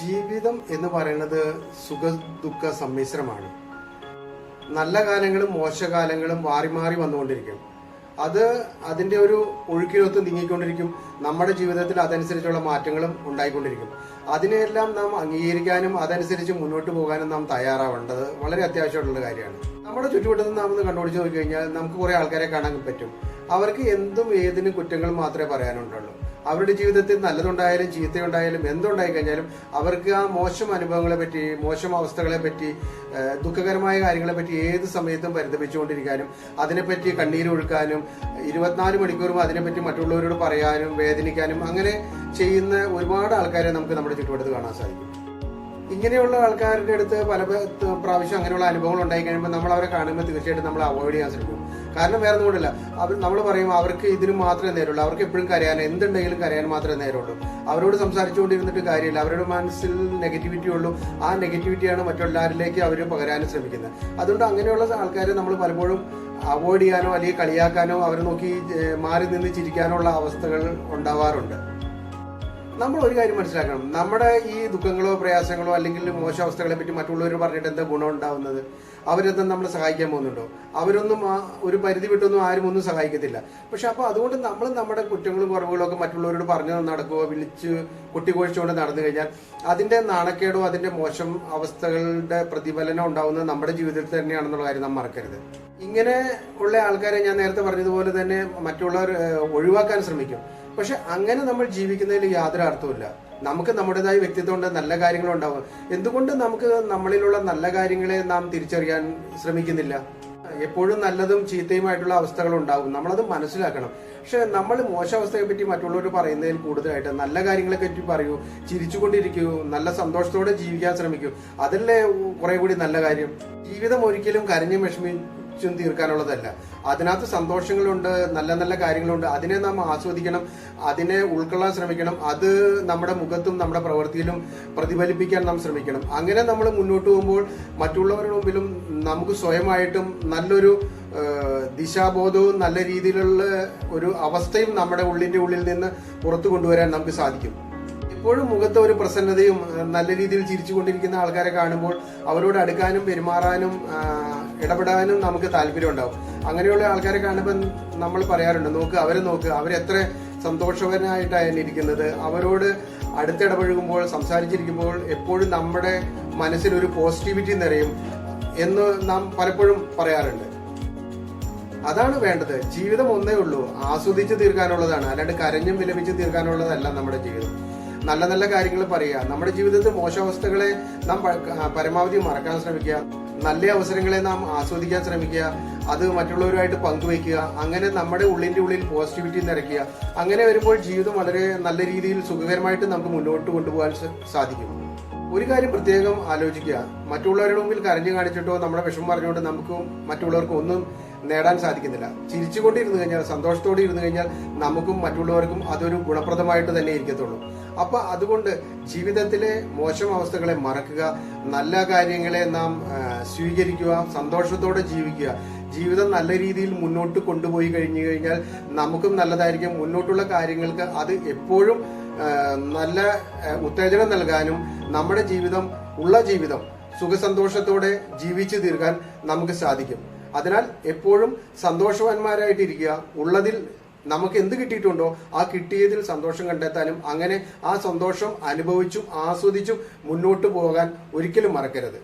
ജീവിതം എന്ന് പറയുന്നത് സുഖ ദുഃഖ സമ്മിശ്രമാണ്. നല്ല കാലങ്ങളും മോശകാലങ്ങളും മാറി മാറി വന്നുകൊണ്ടിരിക്കും. അത് അതിന്റെ ഒരു ഒഴുക്കിലൊത്ത് നീങ്ങിക്കൊണ്ടിരിക്കും. നമ്മുടെ ജീവിതത്തിൽ അതനുസരിച്ചുള്ള മാറ്റങ്ങളും ഉണ്ടായിക്കൊണ്ടിരിക്കും. അതിനെല്ലാം നാം അംഗീകരിക്കാനും അതനുസരിച്ച് മുന്നോട്ട് പോകാനും നാം തയ്യാറാവേണ്ടത് വളരെ അത്യാവശ്യമുള്ള കാര്യമാണ്. നമ്മുടെ ചുറ്റുവട്ടത്ത് നാം ഒന്ന് കണ്ടുപിടിച്ച് നോക്കി കഴിഞ്ഞാൽ നമുക്ക് കുറേ ആൾക്കാരെ കാണാൻ പറ്റും. അവർക്ക് എന്തും ഏതിനും കുറ്റങ്ങൾ മാത്രമേ പറയാനുണ്ടുള്ളൂ അവരുടെ ജീവിതത്തിൽ നല്ലതുണ്ടായാലും ചീത്തയുണ്ടായാലും എന്തുണ്ടായി കഴിഞ്ഞാലും അവർക്ക് ആ മോശം അനുഭവങ്ങളെ പറ്റി മോശം അവസ്ഥകളെ പറ്റി ദുഃഖകരമായ കാര്യങ്ങളെ പറ്റി ഏത് സമയത്തും പരിതപിച്ചുകൊണ്ടിരിക്കാനും അതിനെപ്പറ്റി കണ്ണീരൊഴുക്കാനും ഇരുപത്തിനാല് മണിക്കൂറും അതിനെപ്പറ്റി മറ്റുള്ളവരോട് പറയാനും വേദനിക്കാനും അങ്ങനെ ചെയ്യുന്ന ഒരുപാട് ആൾക്കാരെ നമുക്ക് നമ്മുടെ ചുറ്റുവട്ടത്ത് കാണാൻ സാധിക്കും. ഇങ്ങനെയുള്ള ആൾക്കാരുടെ അടുത്ത് പല പ്രാവശ്യം അങ്ങനെയുള്ള അനുഭവങ്ങൾ ഉണ്ടായി കഴിയുമ്പോൾ നമ്മൾ അവരെ കാണുമ്പോൾ തീർച്ചയായിട്ടും നമ്മൾ അവോയ്ഡ് ചെയ്യാൻ ശ്രമിക്കും. കാരണം വേറെ ഒന്നുമില്ല അവർ നമ്മൾ പറയും അവർക്ക് ഇതിന് മാത്രമേ നേരുള്ളൂ അവർക്ക് എപ്പോഴും കരയാൻ എന്തുണ്ടെങ്കിലും കരയാൻ മാത്രമേ നേരുള്ളൂ അവരോട് സംസാരിച്ചുകൊണ്ടിരുന്നിട്ട് കാര്യമില്ല. അവരുടെ മനസ്സിൽ നെഗറ്റിവിറ്റി ഉള്ളൂ. ആ നെഗറ്റിവിറ്റിയാണ് മറ്റുള്ളവരിലേക്ക് അവർ പകരാനും ശ്രമിക്കുന്നത്. അതുകൊണ്ട് അങ്ങനെയുള്ള ആൾക്കാരെ നമ്മൾ പലപ്പോഴും അവോയ്ഡ് ചെയ്യാനോ അല്ലെങ്കിൽ കളിയാക്കാനോ അവരെ നോക്കി മാറി നിന്ന് ചിരിക്കാനോ ഉള്ള അവസ്ഥകൾ ഉണ്ടാവാറുണ്ട്. നമ്മൾ ഒരു കാര്യം മനസ്സിലാക്കണം. നമ്മുടെ ഈ ദുഃഖങ്ങളോ പ്രയാസങ്ങളോ അല്ലെങ്കിൽ മോശം അവസ്ഥകളെ പറ്റി മറ്റുള്ളവർ പറഞ്ഞിട്ട് എന്താ ഗുണം ഉണ്ടാവുന്നത്? അവരെന്താ നമ്മളെ സഹായിക്കാൻ പോകുന്നുണ്ടോ? അവരൊന്നും ഒരു പരിധി വിട്ടൊന്നും ആരും ഒന്നും സഹായിക്കത്തില്ല. പക്ഷെ അപ്പൊ അതുകൊണ്ട് നമ്മൾ നമ്മുടെ കുറ്റങ്ങളും കുറവുകളും ഒക്കെ മറ്റുള്ളവരോട് പറഞ്ഞു നടക്കുകയോ വിളിച്ച് കുട്ടികോഴിച്ചുകൊണ്ട് നടന്നു കഴിഞ്ഞാൽ അതിന്റെ നാണക്കേടോ അതിന്റെ മോശം അവസ്ഥകളുടെ പ്രതിഫലനം ഉണ്ടാവുന്നത് നമ്മുടെ ജീവിതത്തിൽ തന്നെയാണെന്നുള്ള കാര്യം നാം മറക്കരുത്. ഇങ്ങനെ ഉള്ള ആൾക്കാരെ ഞാൻ നേരത്തെ പറഞ്ഞതുപോലെ തന്നെ മറ്റുള്ളവർ ഒഴിവാക്കാൻ ശ്രമിക്കും. പക്ഷെ അങ്ങനെ നമ്മൾ ജീവിക്കുന്നതിൽ യാതൊരു അർത്ഥമില്ല നമുക്ക് നമ്മുടേതായ വ്യക്തിത്വമുണ്ട് നല്ല കാര്യങ്ങളുണ്ടാവും എന്തുകൊണ്ട് നമുക്ക് നമ്മളിലുള്ള നല്ല കാര്യങ്ങളെ നാം തിരിച്ചറിയാൻ ശ്രമിക്കുന്നില്ല? എപ്പോഴും നല്ലതും ചീത്തയുമായിട്ടുള്ള അവസ്ഥകൾ ഉണ്ടാകും. നമ്മളത് മനസ്സിലാക്കണം. പക്ഷെ നമ്മൾ മോശാവസ്ഥയെ പറ്റി മറ്റുള്ളവർ പറയുന്നതിൽ കൂടുതലായിട്ട് നല്ല കാര്യങ്ങളെ പറ്റി പറയൂ ചിരിച്ചുകൊണ്ടിരിക്കൂ നല്ല സന്തോഷത്തോടെ ജീവിക്കാൻ ശ്രമിക്കൂ. അതല്ലേ കുറെ കൂടി നല്ല കാര്യം? ജീവിതം ഒരിക്കലും കരഞ്ഞും വിഷമിച്ചും തീർക്കാനുള്ളതല്ല. അതിനകത്ത് സന്തോഷങ്ങളുണ്ട് നല്ല നല്ല കാര്യങ്ങളുണ്ട്. അതിനെ നാം ആസ്വദിക്കണം അതിനെ ഉൾക്കൊള്ളാൻ ശ്രമിക്കണം. അത് നമ്മുടെ മുഖത്തും നമ്മുടെ പ്രവൃത്തിയിലും പ്രതിഫലിപ്പിക്കാൻ നാം ശ്രമിക്കണം. അങ്ങനെ നമ്മൾ മുന്നോട്ട് പോകുമ്പോൾ മറ്റുള്ളവരുടെ മുമ്പിലും നമുക്ക് സ്വയമായിട്ടും നല്ലൊരു ദിശാബോധവും നല്ല രീതിയിലുള്ള ഒരു അവസ്ഥയും നമ്മുടെ ഉള്ളിന്റെ ഉള്ളിൽ നിന്ന് പുറത്തു കൊണ്ടുവരാൻ നമുക്ക് സാധിക്കും. എപ്പോഴും മുഖത്ത് ഒരു പ്രസന്നതയും നല്ല രീതിയിൽ ചിരിച്ചുകൊണ്ടിരിക്കുന്ന ആൾക്കാരെ കാണുമ്പോൾ അവരോട് അടുക്കാനും പെരുമാറാനും ഇടപെടാനും നമുക്ക് താല്പര്യം ഉണ്ടാവും. അങ്ങനെയുള്ള ആൾക്കാരെ കാണുമ്പോൾ നമ്മൾ പറയാറുണ്ട് നോക്ക് അവരെ നോക്ക് അവരെത്ര സന്തോഷവനായിട്ടാണ് ഇരിക്കുന്നത്. അവരോട് അടുത്തിടപഴകുമ്പോൾ സംസാരിച്ചിരിക്കുമ്പോൾ എപ്പോഴും നമ്മുടെ മനസ്സിൽ ഒരു പോസിറ്റിവിറ്റി നിറയും എന്ന് നാം പലപ്പോഴും പറയാറുണ്ട്. അതാണ് വേണ്ടത്. ജീവിതം ഒന്നേ ഉള്ളൂ. ആസ്വദിച്ച് തീർക്കാനുള്ളതാണ്. അല്ലാണ്ട് കരഞ്ഞും വിലപിച്ച് തീർക്കാനുള്ളതല്ല നമ്മുടെ ജീവിതം. നല്ല നല്ല കാര്യങ്ങൾ പറയുക. നമ്മുടെ ജീവിതത്തിൽ മോശാവസ്ഥകളെ നാം പരമാവധി മറക്കാൻ ശ്രമിക്കുക. നല്ല അവസരങ്ങളെ നാം ആസ്വദിക്കാൻ ശ്രമിക്കുക. അത് മറ്റുള്ളവരുമായിട്ട് പങ്കുവയ്ക്കുക. അങ്ങനെ നമ്മുടെ ഉള്ളിന്റെ ഉള്ളിൽ പോസിറ്റിവിറ്റി നിറയ്ക്കുക. അങ്ങനെ വരുമ്പോൾ ജീവിതം വളരെ നല്ല രീതിയിൽ സുഖകരമായിട്ട് നമുക്ക് മുന്നോട്ട് കൊണ്ടുപോകാൻ സാധിക്കും. ഒരു കാര്യം പ്രത്യേകം ആലോചിക്കുക. മറ്റുള്ളവരുടെ മുമ്പിൽ കരഞ്ഞു കാണിച്ചിട്ടോ നമ്മുടെ വിഷമം പറഞ്ഞുകൊണ്ട് നമുക്കും മറ്റുള്ളവർക്കും ഒന്നും നേടാൻ സാധിക്കുന്നില്ല. ചിരിച്ചുകൊണ്ടിരുന്നു കഴിഞ്ഞാൽ സന്തോഷത്തോടെ ഇരുന്നു കഴിഞ്ഞാൽ നമുക്കും മറ്റുള്ളവർക്കും അതൊരു ഗുണപ്രദമായിട്ട് തന്നെ ഇരിക്കത്തുള്ളൂ. അപ്പൊ അതുകൊണ്ട് ജീവിതത്തിലെ മോശം അവസ്ഥകളെ മറക്കുക നല്ല കാര്യങ്ങളെ നാം സ്വീകരിക്കുക സന്തോഷത്തോടെ ജീവിക്കുക. ജീവിതം നല്ല രീതിയിൽ മുന്നോട്ട് കൊണ്ടുപോയി കഴിഞ്ഞു കഴിഞ്ഞാൽ നമുക്കും നല്ലതായിരിക്കും. മുന്നോട്ടുള്ള കാര്യങ്ങൾക്ക് അത് എപ്പോഴും നല്ല ഉത്തേജനം നൽകാനും നമ്മുടെ ജീവിതം ഉള്ള ജീവിതം സുഖസന്തോഷത്തോടെ ജീവിച്ചു തീർക്കാൻ നമുക്ക് സാധിക്കും. അതിനാൽ എപ്പോഴും സന്തോഷവാന്മാരായിട്ടിരിക്കുക. ഉള്ളതിൽ നമുക്ക് എന്ത് കിട്ടിയിട്ടുണ്ടോ ആ കിട്ടിയതിൽ സന്തോഷം കണ്ടെത്താനും അങ്ങനെ ആ സന്തോഷം അനുഭവിച്ചും ആസ്വദിച്ചും മുന്നോട്ട് പോകാൻ ഒരിക്കലും മറക്കരുത്.